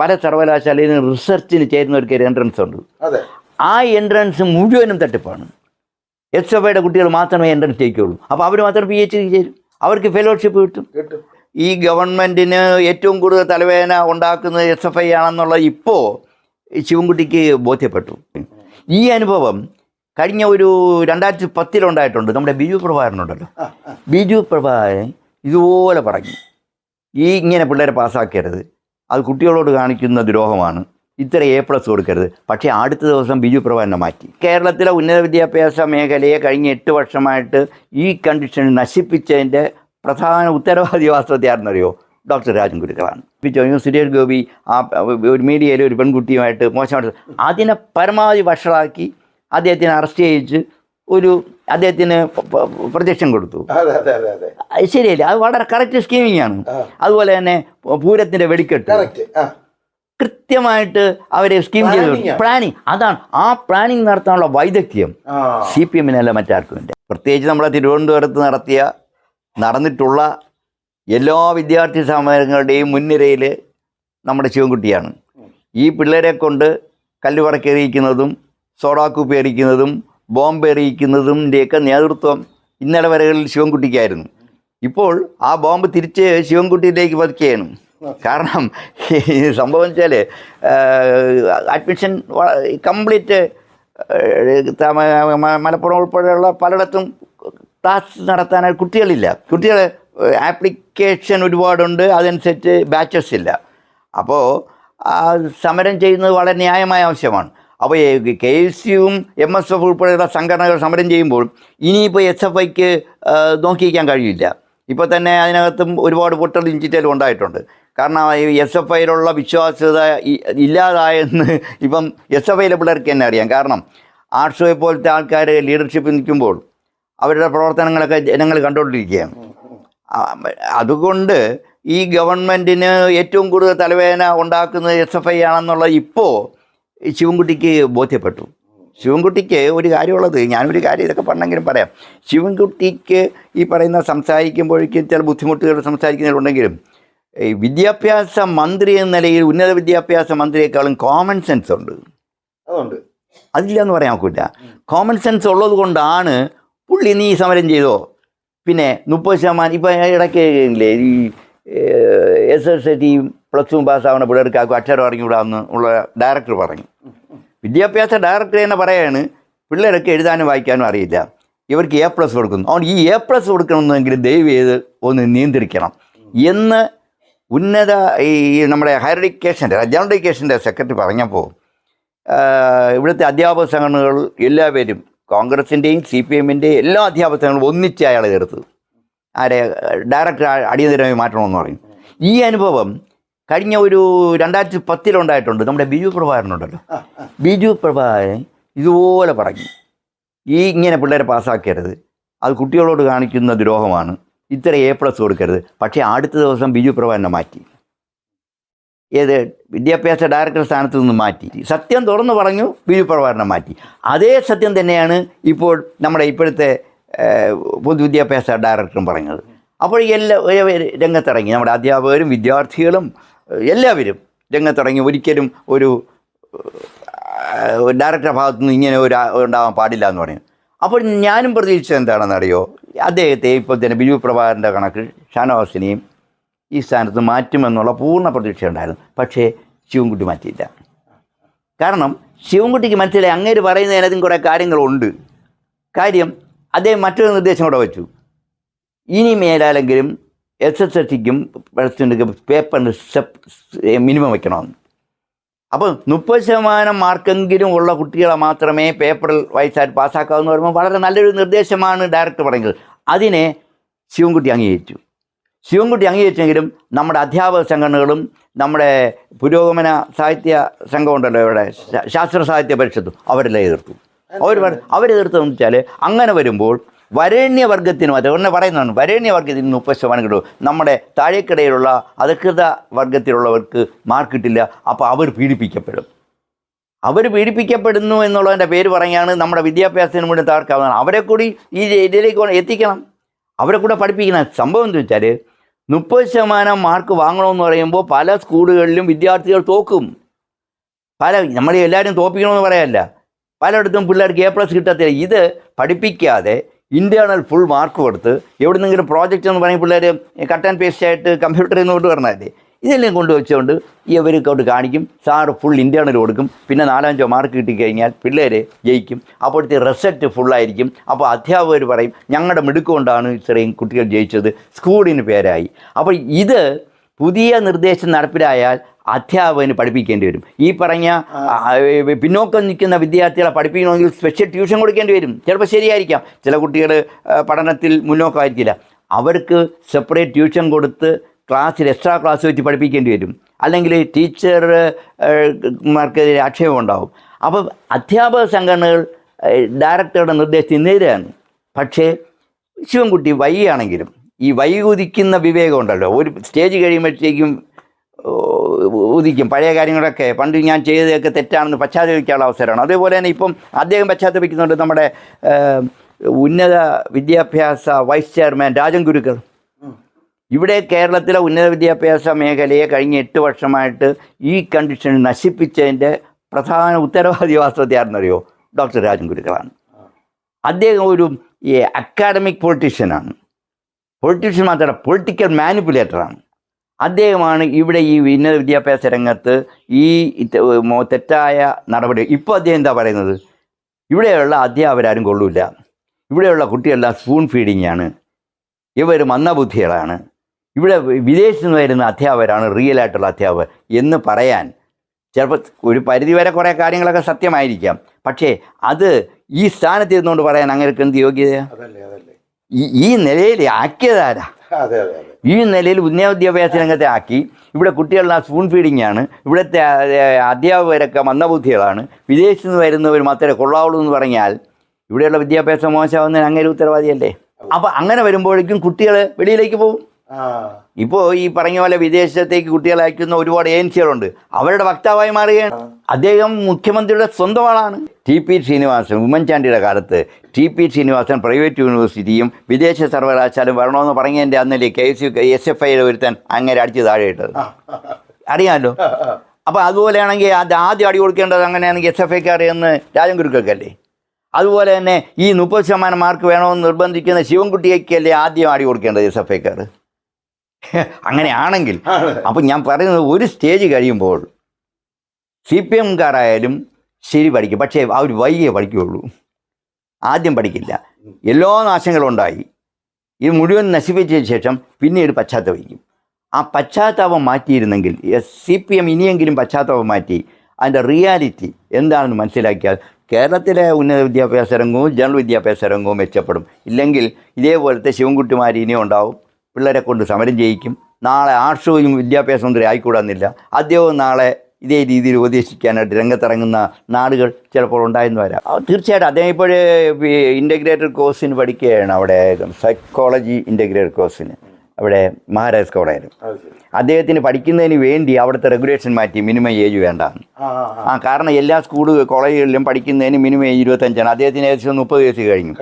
പല സർവകലാശാലയിലും റിസർച്ചിന് ചേരുന്നവർക്ക് ഒരു എൻട്രൻസ് ഉണ്ട്. ആ എൻട്രൻസ് മുഴുവനും തട്ടിപ്പാണ്. എസ് എഫ് ഐയുടെ കുട്ടികൾ മാത്രമേ എൻട്രൻസ് ചെയ്യുള്ളൂ അപ്പോൾ അവർ മാത്രം പി എച്ച് ഡി ചേരും. അവർക്ക് ഫെലോഷിപ്പ് കിട്ടും. ഈ ഗവൺമെന്റിന് ഏറ്റവും കൂടുതൽ തലവേദന ഉണ്ടാക്കുന്നത് എസ് എഫ് ഐ ആണെന്നുള്ള ഇപ്പോൾ ശിവൻകുട്ടിക്ക് ബോധ്യപ്പെട്ടു. ഈ അനുഭവം കഴിഞ്ഞ ഒരു രണ്ടായിരത്തി പത്തിലുണ്ടായിട്ടുണ്ട് നമ്മുടെ ബിജു പ്രഭാകരനുണ്ടല്ലോ. ബിജു പ്രഭാകരൻ ഇതുപോലെ പറഞ്ഞു. ഈ ഇങ്ങനെ പിള്ളേരെ പാസ്സാക്കരുത്. അത് കുട്ടികളോട് കാണിക്കുന്ന ദ്രോഹമാണ്. ഇത്ര എ പ്ലസ് കൊടുക്കരുത്. പക്ഷേ അടുത്ത ദിവസം ബിജു പ്രവാഹനെ മാറ്റി. കേരളത്തിലെ ഉന്നത വിദ്യാഭ്യാസ മേഖലയെ കഴിഞ്ഞ എട്ട് വർഷമായിട്ട് ഈ കണ്ടീഷൻ നശിപ്പിച്ചതിന്റെ പ്രധാന ഉത്തരവാദി വാസ്തവത്തെ ആരെന്നറിയോ? ഡോക്ടർ രാജൻ പിറ്റേ സുരേഷ് ഗോപി ആ ഒരു മീഡിയയിൽ ഒരു പെൺകുട്ടിയുമായിട്ട് മോശമായിട്ട് അതിനെ പരമാവധി വഷളാക്കി അദ്ദേഹത്തിനെ അറസ്റ്റ് ചെയ്യിച്ച് ഒരു അദ്ദേഹത്തിന് പ്രത്യക്ഷം കൊടുത്തു. ശരിയല്ലേ? അതെ വളരെ കറക്റ്റ് സ്കീമിംഗ് ആണ്. അതുപോലെ തന്നെ പൂരത്തിന്റെ വെടിക്കെട്ട്. കൃത്യമായിട്ട് അവരെ സ്കീം ചെയ്തു. പ്ലാനിങ് അതാണ്. ആ പ്ലാനിങ് നടത്താനുള്ള വൈദഗ്ധ്യം സി പി എമ്മിനല്ല മറ്റാർക്കും ഇല്ല പ്രത്യേകിച്ച് നമ്മളെ തിരുവനന്തപുരത്ത് നടത്തിയ നടന്നിട്ടുള്ള എല്ലാ വിദ്യാർത്ഥി സമരങ്ങളുടെയും മുൻനിരയിൽ നമ്മുടെ ശിവൻകുട്ടിയാണ്. ഈ പിള്ളേരെ കൊണ്ട് കല്ലുപറക്കേറിയിക്കുന്നതും പറക്കെറിയിക്കുന്നതും സോഡാക്കുപ്പി എറിയിക്കുന്നതും ബോംബ് എറിയിക്കുന്നതിന്റെയൊക്കെ നേതൃത്വം ഇന്നലെ വരകളിൽ ശിവൻകുട്ടിക്കായിരുന്നു. ഇപ്പോൾ ആ ബോംബ് തിരിച്ച് ശിവൻകുട്ടിയിലേക്ക് പതുക്കുകയാണ് കാരണം സംഭവം വെച്ചാൽ അഡ്മിഷൻ കംപ്ലീറ്റ് മലപ്പുറം ഉൾപ്പെടെയുള്ള പലയിടത്തും ക്ലാസ് നടത്താനായി കുട്ടികളില്ല. കുട്ടികൾ ആപ്ലിക്കേഷൻ ഒരുപാടുണ്ട് അതനുസരിച്ച് ബാച്ചസ് ഇല്ല. അപ്പോൾ സമരം ചെയ്യുന്നത് വളരെ ന്യായമായ ആവശ്യമാണ്. അപ്പോൾ K S M S F ഉൾപ്പെടെയുള്ള സംഘടനകൾ സമരം ചെയ്യുമ്പോൾ ഇനിയിപ്പോൾ എസ് എഫ് ഐക്ക് നോക്കിയിരിക്കാൻ കഴിയില്ല. ഇപ്പോൾ തന്നെ അതിനകത്തും ഒരുപാട് പൊട്ടൽ ഇഞ്ചിറ്റലും ഉണ്ടായിട്ടുണ്ട്. കാരണം ഈ എസ് എഫ് ഐയിലുള്ള വിശ്വാസ്യത ഇല്ലാതായെന്ന് ഇപ്പം എസ് എഫ് ഐയിലെ പിള്ളേർക്ക് തന്നെ അറിയാം. കാരണം ആർട്സോയെ പോലത്തെ ആൾക്കാർ ലീഡർഷിപ്പിൽ നിൽക്കുമ്പോൾ അവരുടെ പ്രവർത്തനങ്ങളൊക്കെ ജനങ്ങൾ കണ്ടുകൊണ്ടിരിക്കുകയാണ്. അതുകൊണ്ട് ഈ ഗവൺമെന്റിന് ഏറ്റവും കൂടുതൽ തലവേദന ഉണ്ടാക്കുന്നത് എസ് എഫ് ഐ ആണെന്നുള്ള ഇപ്പോൾ ശിവൻകുട്ടിക്ക് ബോധ്യപ്പെട്ടു. ശിവൻകുട്ടിക്ക് ഒരു കാര്യമുള്ളത് ഞാനൊരു കാര്യം ഇതൊക്കെ പറഞ്ഞെങ്കിലും പറയാം. ശിവൻകുട്ടിക്ക് ഈ പറയുന്ന സംസാരിക്കുമ്പോഴേക്കും ചില ബുദ്ധിമുട്ടുകൾ സംസാരിക്കുന്നതിലുണ്ടെങ്കിലും ഈ വിദ്യാഭ്യാസ മന്ത്രി എന്ന നിലയിൽ ഉന്നത വിദ്യാഭ്യാസ മന്ത്രിയേക്കാളും കോമൺ സെൻസ് ഉണ്ട്. അതുണ്ട്. അതില്ല എന്ന് പറയാൻ നോക്കില്ല കോമൺ സെൻസ് ഉള്ളത് കൊണ്ടാണ് പുള്ളി നീ സമരം ചെയ്തോ? പിന്നെ മുപ്പത് ശതമാനം ഇപ്പം ഇടയ്ക്ക് ഈ എസ് എസ് സിയും പ്ലസ് ടു പാസ്സാവുന്ന പിള്ളേർക്കാക്കും അക്ഷരം അറിഞ്ഞുകൂടാന്ന് ഉള്ള ഡയറക്ടർ പറഞ്ഞു. വിദ്യാഭ്യാസ ഡയറക്ടർ തന്നെ പറയാണ് പിള്ളേരൊക്കെ എഴുതാനും വായിക്കാനും അറിയില്ല. ഇവർക്ക് എ പ്ലസ് കൊടുക്കുന്നു. അതുകൊണ്ട് ഈ എ പ്ലസ് കൊടുക്കണമെന്നെങ്കിൽ ദയവ് ചെയ്ത് ഒന്ന് നിയന്ത്രിക്കണം. എന്ന് ഉന്നത ഈ നമ്മുടെ ഹയർ എഡ്യൂക്കേഷന്റെ ജനറൽ എഡ്യൂക്കേഷന്റെ സെക്രട്ടറി പറഞ്ഞപ്പോൾ ഇവിടുത്തെ അധ്യാപക സംഘടനകൾ എല്ലാവരും കോൺഗ്രസിന്റെയും സി പി എമ്മിന്റെയും എല്ലാ അധ്യാപക സംഘടനകളും ഒന്നിച്ച് അയാളെ ചേർത്ത് ആരെ ഡയറക്ടർ അടിയന്തരമായി മാറ്റണമെന്ന് പറയും ഈ അനുഭവം കഴിഞ്ഞ ഒരു രണ്ടായിരത്തി പത്തിലുണ്ടായിട്ടുണ്ട് നമ്മുടെ ബിജു പ്രഭാകരനുണ്ടല്ലോ. ബിജു പ്രഭാകരൻ ഇതുപോലെ പറഞ്ഞു. ഈ ഇങ്ങനെ പിള്ളേരെ പാസ്സാക്കരുത്. അത് കുട്ടികളോട് കാണിക്കുന്ന ദ്രോഹമാണ്. ഇത്ര എ പ്ലസ് കൊടുക്കരുത്. പക്ഷേ അടുത്ത ദിവസം ബിജു പ്രഭാകരനെ മാറ്റി. ഏത് വിദ്യാഭ്യാസ ഡയറക്ടർ സ്ഥാനത്ത് നിന്ന് മാറ്റി. സത്യം തുറന്നു പറഞ്ഞു ബിജു പ്രഭാകരനെ മാറ്റി. അതേ സത്യം തന്നെയാണ് ഇപ്പോൾ നമ്മുടെ ഇപ്പോഴത്തെ പൊതുവിദ്യാഭ്യാസ ഡയറക്ടറും പറഞ്ഞത് അപ്പോൾ എല്ലാ രംഗത്തിറങ്ങി. നമ്മുടെ അധ്യാപകരും വിദ്യാർത്ഥികളും എല്ലാവരും രംഗത്തിറങ്ങി ഒരിക്കലും ഒരു ഡയറക്ടറുടെ ഭാഗത്തു നിന്ന് ഇങ്ങനെ ഒരു ഉണ്ടാവാൻ പാടില്ല എന്ന് പറയും അപ്പോൾ ഞാനും പ്രതീക്ഷിച്ചത് എന്താണെന്നറിയോ അദ്ദേഹത്തെ ഇപ്പോൾ തന്നെ ബിജു പ്രഭാകരന്റെ കണക്ക് ഷാനവാസിനെയും ഈ സ്ഥാനത്ത് മാറ്റുമെന്നുള്ള പൂർണ പ്രതീക്ഷ ഉണ്ടായിരുന്നു. പക്ഷേ ശിവൻകുട്ടി മാറ്റിയില്ല. കാരണം ശിവൻകുട്ടിക്ക് മനസ്സിലായി അങ്ങേര് പറയുന്നതിനകത്തും കുറേ കാര്യങ്ങളുണ്ട്. കാര്യം അദ്ദേഹം മറ്റൊരു നിർദ്ദേശം കൂടെ വെച്ചു. ഇനി മേലാലെങ്കിലും എസ് എസ് എൽ സിക്കും പഠിച്ചിട്ടുണ്ട് പേപ്പറിന് സ്റ്റെപ്പ് മിനിമം വയ്ക്കണമെന്ന് അപ്പോൾ മുപ്പത് ശതമാനം മാർക്കെങ്കിലും ഉള്ള കുട്ടികളെ മാത്രമേ പേപ്പറിൽ വയസ്സായിട്ട് പാസ്സാക്കാവെന്ന് പറയുമ്പോൾ വളരെ നല്ലൊരു നിർദ്ദേശമാണ് ഡയറക്ടർ പറയുന്നത്. അതിനെ ശിവൻകുട്ടി അംഗീകരിച്ചു. ശിവൻകുട്ടി അംഗീകരിച്ചെങ്കിലും നമ്മുടെ അധ്യാപക സംഘടനകളും നമ്മുടെ പുരോഗമന സാഹിത്യ സംഘമുണ്ടല്ലോ ഇവിടെ ശാസ്ത്ര സാഹിത്യ പരിഷത്തും അവരെല്ലാം എതിർത്തു. അവർ അവരെതിർത്തെന്ന് വെച്ചാൽ അങ്ങനെ വരുമ്പോൾ വരേണ്യവർഗത്തിനും അതുകൊണ്ട് പറയുന്നതാണ് വരേണ്യവർഗത്തിന് മുപ്പത് ശതമാനം കിട്ടും. നമ്മുടെ താഴേക്കിടയിലുള്ള അധികൃത വർഗത്തിലുള്ളവർക്ക് മാർക്ക് കിട്ടില്ല അപ്പോൾ അവർ പീഡിപ്പിക്കപ്പെടും. അവർ പീഡിപ്പിക്കപ്പെടുന്നു എന്നുള്ളതിന്റെ പേര് പറയുകയാണ് നമ്മുടെ വിദ്യാഭ്യാസത്തിന് മുന്നിൽ തകർക്കാവുന്നതാണ്. അവരെ കൂടി ഈ ഇതിലേക്ക് എത്തിക്കണം. അവരെ കൂടെ പഠിപ്പിക്കണം. സംഭവം എന്ന് വെച്ചാൽ മുപ്പത് ശതമാനം മാർക്ക് വാങ്ങണമെന്ന് പറയുമ്പോൾ പല സ്കൂളുകളിലും വിദ്യാർത്ഥികൾ തോക്കും. പല നമ്മളെ എല്ലാവരും തോപ്പിക്കണമെന്ന് പറയല്ല പലയിടത്തും പിള്ളേർക്ക് എ പ്ലസ് കിട്ടത്തില്ല. ഇത് പഠിപ്പിക്കാതെ ഇന്റേർണൽ ഫുൾ മാർക്ക് കൊടുത്ത് എവിടെ നിന്നെങ്കിലും പ്രോജക്റ്റ് എന്ന് പറയും പിള്ളേർ കട്ട് ആൻഡ് പേസ്റ്റ് ആയിട്ട് കമ്പ്യൂട്ടറിൽ നിന്ന് കൊണ്ട് വരണമല്ലേ ഇതെല്ലാം കൊണ്ടുവച്ചുകൊണ്ട് അവർ കൊണ്ട് കാണിക്കും. സാറ് ഫുൾ ഇന്റേർണൽ കൊടുക്കും. പിന്നെ നാലഞ്ചോ മാർക്ക് കിട്ടിക്കഴിഞ്ഞാൽ പിള്ളേരെ ജയിക്കും. അപ്പോഴത്തെ റിസൾട്ട് ഫുള്ളായിരിക്കും അപ്പോൾ അധ്യാപകർ പറയും ഞങ്ങളുടെ മിടുക്കൊണ്ടാണ് ഇത്രയും കുട്ടികൾ ജയിച്ചത്. സ്കൂളിന് പേരായി. അപ്പോൾ ഇത് പുതിയ നിർദ്ദേശം നടപ്പിലായാൽ അധ്യാപകന് പഠിപ്പിക്കേണ്ടി വരും. ഈ പറഞ്ഞ പിന്നോക്കം നിൽക്കുന്ന വിദ്യാർത്ഥികളെ പഠിപ്പിക്കണമെങ്കിൽ സ്പെഷ്യൽ ട്യൂഷൻ കൊടുക്കേണ്ടി വരും. ചിലപ്പോൾ ശരിയായിരിക്കാം. ചില കുട്ടികൾ പഠനത്തിൽ മുന്നോക്കമായിരിക്കില്ല. അവർക്ക് സെപ്പറേറ്റ് ട്യൂഷൻ കൊടുത്ത് ക്ലാസ്സിൽ എക്സ്ട്രാ ക്ലാസ് വെച്ച് പഠിപ്പിക്കേണ്ടി വരും. അല്ലെങ്കിൽ ടീച്ചർമാർക്കെതിരെ ആക്ഷേപം ഉണ്ടാവും. അപ്പം അധ്യാപക സംഘടനകൾ ഡയറക്ടറുടെ നിർദ്ദേശത്തിന് നേരെയാണ്. പക്ഷേ ശിവൻകുട്ടി വൈകിയാണെങ്കിലും ഈ വൈകുതിക്കുന്ന വിവേകം ഉണ്ടല്ലോ. ഒരു സ്റ്റേജ് കഴിയുമ്പോഴത്തേക്കും ഉദിക്കും. പഴയ കാര്യങ്ങളൊക്കെ. പണ്ട് ഞാൻ ചെയ്തതൊക്കെ തെറ്റാണെന്ന് പശ്ചാത്തപിക്കാനുള്ള അവസരമാണ്. അതേപോലെ തന്നെ ഇപ്പം അദ്ദേഹം പശ്ചാത്തപിക്കുന്നുണ്ട് നമ്മുടെ ഉന്നത വിദ്യാഭ്യാസ വൈസ് ചെയർമാൻ രാജൻ ഗുരുക്കൾ ഇവിടെ കേരളത്തിലെ ഉന്നത വിദ്യാഭ്യാസ മേഖലയെ കഴിഞ്ഞ എട്ട് വർഷമായിട്ട് ഈ കണ്ടീഷൻ നശിപ്പിച്ചതിന്റെ പ്രധാന ഉത്തരവാദി വാസ്തവത്തെ ആരെന്നറിയോ? ഡോക്ടർ രാജൻ ഗുരുക്കളാണ്. അദ്ദേഹം ഒരു അക്കാഡമിക് പൊളിറ്റീഷ്യനാണ് പൊളിറ്റീഷ്യൻ മാത്രമല്ല പൊളിറ്റിക്കൽ മാനിപ്പുലേറ്ററാണ് അദ്ദേഹമാണ് ഇവിടെ ഈ ഉന്നത വിദ്യാഭ്യാസ രംഗത്ത് ഈ തെറ്റായ നടപടി. ഇപ്പോൾ അദ്ദേഹം എന്താ പറയുന്നത്? ഇവിടെയുള്ള അധ്യാപകരാരും കൊള്ളൂല. ഇവിടെയുള്ള കുട്ടികളെല്ലാം സ്പൂൺ ഫീഡിംഗ് ആണ്. ഇവർ മന്ദബുദ്ധികളാണ് ഇവിടെ വിദേശത്ത് നിന്ന് വരുന്ന അധ്യാപകരാണ് റിയൽ ആയിട്ടുള്ള അധ്യാപകർ എന്ന് പറയാൻ. ചിലപ്പോൾ ഒരു പരിധിവരെ കുറേ കാര്യങ്ങളൊക്കെ സത്യമായിരിക്കാം. പക്ഷേ അത് ഈ സ്ഥാനത്ത് ഇരുന്നുകൊണ്ട് പറയാൻ അങ്ങനെയൊക്കെ എന്ത് യോഗ്യതയാണ് ഈ ഈ നിലയിൽ ആക്കിയതാരാ? ഈ നിലയിൽ ഉന്നത വിദ്യാഭ്യാസ രംഗത്തെ ആക്കി. ഇവിടെ കുട്ടികളെല്ലാം സ്പൂൺ ഫീഡിംഗ് ആണ്. ഇവിടുത്തെ അധ്യാപകരൊക്കെ മന്ദബുദ്ധികളാണ് വിദേശത്ത് നിന്ന് വരുന്നവർ മാത്രമേ കൊള്ളാവുള്ളൂ എന്ന് പറഞ്ഞാൽ ഇവിടെയുള്ള വിദ്യാഭ്യാസം മോശമാവുന്നതിന് അങ്ങനെ ഉത്തരവാദിയല്ലേ? അപ്പം അങ്ങനെ വരുമ്പോഴേക്കും കുട്ടികൾ വെളിയിലേക്ക് പോകും. ഇപ്പോൾ ഈ പറഞ്ഞ പോലെ വിദേശത്തേക്ക് കുട്ടികളെ അയക്കുന്ന ഒരുപാട് ഏജൻസികളുണ്ട്. അവരുടെ വക്താവായി മാറുകയാണ്. അദ്ദേഹം മുഖ്യമന്ത്രിയുടെ സ്വന്തം ആളാണ്. ടി പി ശ്രീനിവാസൻ ഉമ്മൻചാണ്ടിയുടെ കാലത്ത് ടി പി ശ്രീനിവാസൻ പ്രൈവറ്റ് യൂണിവേഴ്സിറ്റിയും വിദേശ സർവകലാശാലയും വരണമെന്ന് പറഞ്ഞതിന്റെ അന്നല്ലേ K S U S F ഐയുടെ ഒരുത്തൻ അങ്ങനെ അടിച്ച് താഴെ ഇട്ടത് അറിയാമല്ലോ അപ്പോൾ അതുപോലെയാണെങ്കിൽ അത് ആദ്യം അടി കൊടുക്കേണ്ടത് അങ്ങനെയാണെങ്കിൽ എസ് എഫ് ഐക്കാർ എന്ന് രാജൻ ഗുരുക്കൾക്കല്ലേ? അതുപോലെ തന്നെ ഈ മുപ്പത് ശതമാനം മാർക്ക് വേണമെന്ന് നിർബന്ധിക്കുന്ന ശിവൻകുട്ടിയൊക്കെയല്ലേ ആദ്യം അടി കൊടുക്കേണ്ടത് എസ് എഫ് ഐക്കാർ? അങ്ങനെയാണെങ്കിൽ അപ്പം ഞാൻ പറയുന്നത് ഒരു സ്റ്റേജ് കഴിയുമ്പോൾ സി പി എംകാരായാലും ശരി പഠിക്കും. പക്ഷേ അവർ വൈകിയേ പഠിക്കുകയുള്ളൂ. ആദ്യം പഠിക്കില്ല. എല്ലാ നാശങ്ങളും ഉണ്ടായി ഇത് മുഴുവൻ നശിപ്പിച്ചതിന് ശേഷം പിന്നീട് പശ്ചാത്തപിക്കും ആ പശ്ചാത്താപം മാറ്റിയിരുന്നെങ്കിൽ സി പി എം ഇനിയെങ്കിലും പശ്ചാത്താപം മാറ്റി അതിന്റെ റിയാലിറ്റി എന്താണെന്ന് മനസ്സിലാക്കിയാൽ കേരളത്തിലെ ഉന്നത വിദ്യാഭ്യാസ രംഗവും ജനറൽ വിദ്യാഭ്യാസ രംഗവും മെച്ചപ്പെടും. ഇല്ലെങ്കിൽ ഇതേപോലത്തെ ശിവൻകുട്ടിമാർ ഇനിയും ഉണ്ടാവും. പിള്ളേരെ കൊണ്ട് സമരം ചെയ്യിക്കും. നാളെ ആർഷവും വിദ്യാഭ്യാസ മന്ത്രി ആയിക്കൂടാന്നില്ല. അദ്ദേഹവും നാളെ ഇതേ രീതിയിൽ ഉപദേശിക്കാനായിട്ട് രംഗത്തിറങ്ങുന്ന നാടുകൾ ചിലപ്പോൾ ഉണ്ടായെന്ന് വരാം. തീർച്ചയായിട്ടും അദ്ദേഹം ഇപ്പോഴേ ഇന്റഗ്രേറ്റഡ് കോഴ്സിന് പഠിക്കുകയാണ്. അവിടെ സൈക്കോളജി ഇന്റഗ്രേറ്റഡ് കോഴ്സിന് അവിടെ മഹാരാജ് കോളേജിൽ. അദ്ദേഹത്തിന് പഠിക്കുന്നതിന് വേണ്ടി അവിടുത്തെ റെഗുലേഷൻ മാറ്റി മിനിമം ഏജ് വേണ്ട ആ കാരണം എല്ലാ സ്കൂൾ കോളേജുകളിലും പഠിക്കുന്നതിന് മിനിമം ഏജ് ഇരുപത്തഞ്ചാണ്. അദ്ദേഹത്തിന് ഏകദേശം മുപ്പത് വയസ്സ് കഴിഞ്ഞു.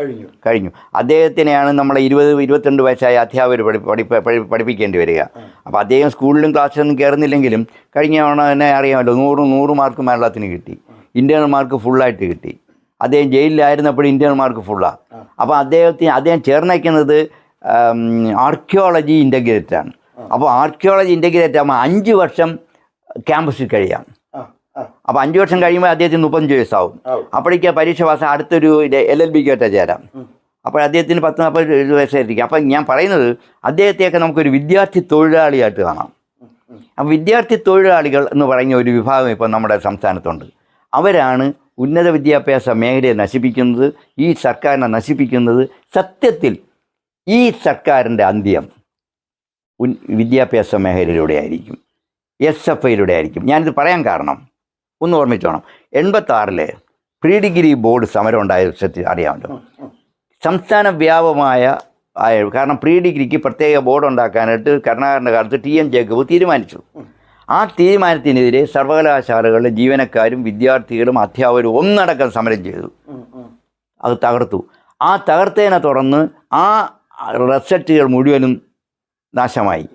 കഴിഞ്ഞു. അദ്ദേഹത്തിനെയാണ് നമ്മളെ ഇരുപത് ഇരുപത്തിരണ്ട് വയസ്സായ അധ്യാപകർ പഠി പഠിപ്പിക്കേണ്ടി വരിക. അപ്പോൾ അദ്ദേഹം സ്കൂളിലും ക്ലാസ്സിലൊന്നും കയറുന്നില്ലെങ്കിലും കഴിഞ്ഞ തവണ തന്നെ അറിയാമല്ലോ നൂറ് നൂറ് മാർക്ക് മലയാളത്തിന് കിട്ടി. ഇന്റേണൽ മാർക്ക് ഫുള്ളായിട്ട് കിട്ടി. അദ്ദേഹം ജയിലിലായിരുന്നപ്പോഴും ഇന്റേണൽ മാർക്ക് ഫുള്ളാണ് അപ്പോൾ അദ്ദേഹത്തിന് അദ്ദേഹം ചേർന്നേക്കുന്നത് ആർക്കിയോളജി ഇന്റഗ്രേറ്റഡ് ആണ്. അപ്പോൾ ആർക്കിയോളജി ഇന്റഗ്രേറ്റ് ആകുമ്പോൾ അഞ്ച് വർഷം ക്യാമ്പസിൽ കഴിയാം. അപ്പോൾ അഞ്ച് വർഷം കഴിയുമ്പോൾ അദ്ദേഹത്തിന് മുപ്പത്തഞ്ച് വയസ്സാവും. അപ്പോഴേക്ക് പരീക്ഷ പാസ് അടുത്തൊരു എൽ എൽ ബിക്കായിട്ട് ചേരാം. അപ്പോൾ അദ്ദേഹത്തിന് പത്ത് നാൽപ്പത് വയസ്സായിരിക്കും. അപ്പം ഞാൻ പറയുന്നത് അദ്ദേഹത്തെയൊക്കെ നമുക്കൊരു വിദ്യാർത്ഥി തൊഴിലാളിയായിട്ട് കാണാം. അപ്പം വിദ്യാർത്ഥി തൊഴിലാളികൾ എന്ന് പറഞ്ഞ ഒരു വിഭാഗം ഇപ്പോൾ നമ്മുടെ സംസ്ഥാനത്തുണ്ട്. അവരാണ് ഉന്നത വിദ്യാഭ്യാസ മേഖലയെ നശിപ്പിക്കുന്നത് ഈ സർക്കാരിനെ നശിപ്പിക്കുന്നത് സത്യത്തിൽ ഈ സർക്കാരിന്റെ അന്ത്യം. ഉൻ വിദ്യാഭ്യാസ മേഖലയിലൂടെ ആയിരിക്കും. എസ് എഫ് ഐയിലൂടെ ആയിരിക്കും. ഞാനിത് പറയാൻ കാരണം ഒന്ന് ഓർമ്മിച്ചോണം എൺപത്താറിലെ പ്രീ ഡിഗ്രി ബോർഡ് സമരം ഉണ്ടായ വിഷയത്തിൽ അറിയാമല്ലോ. സംസ്ഥാന വ്യാപകമായ ആയ കാരണം പ്രീ ഡിഗ്രിക്ക് പ്രത്യേക ബോർഡ് ഉണ്ടാക്കാനായിട്ട് കരുണാകരന്റെ കാലത്ത് ടി എൻ ജേക്കബ് തീരുമാനിച്ചു. ആ തീരുമാനത്തിനെതിരെ സർവകലാശാലകളിലെ ജീവനക്കാരും വിദ്യാർത്ഥികളും അധ്യാപകരും ഒന്നടക്കം സമരം ചെയ്തു. അത് തകർത്തു. ആ തകർത്തതിനെ തുടർന്ന് ആ റിസൾട്ടുകൾ മുഴുവനും നാശമായി.